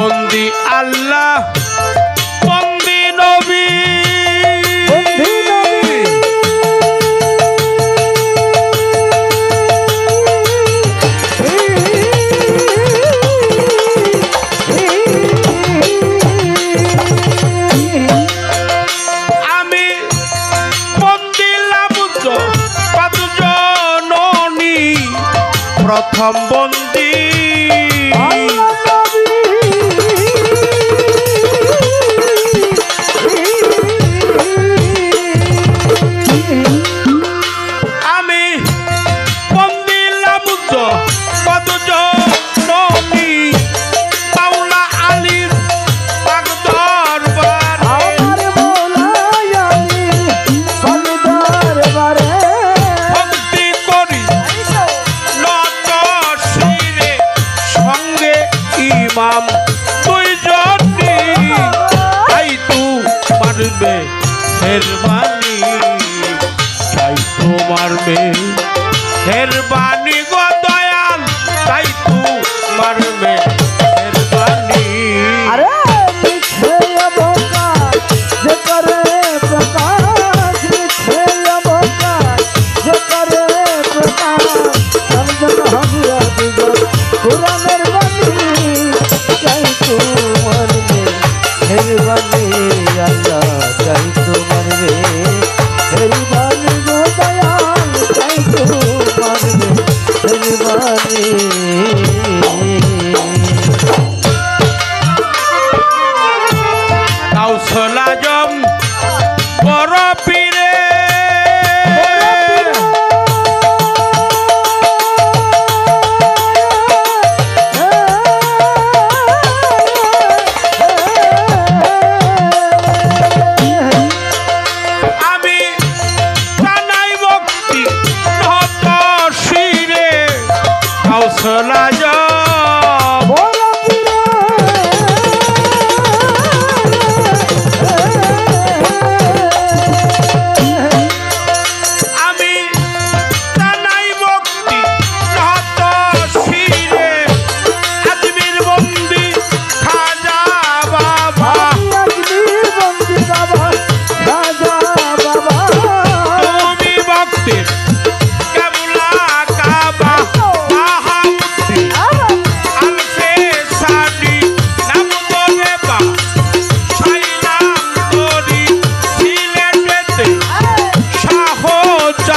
বন্দি আল্লাহ। ইমাম তুই জানি তাই তু মারবে হেরবানি তাই তো মারবে হেরবানি বারে ah 椒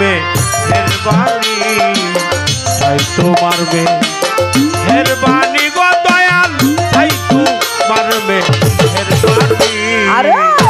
মেয়ের বাণী তাই তোমার মেয়ের বাণী গো দয়াল তাই তোমার মেয়ের বাণী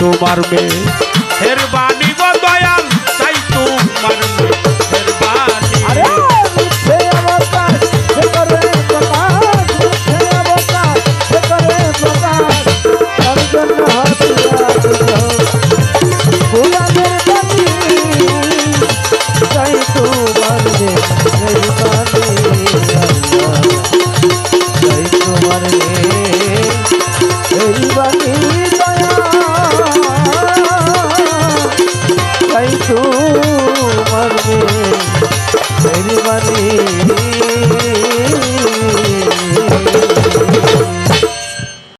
তোমার মেয়ে।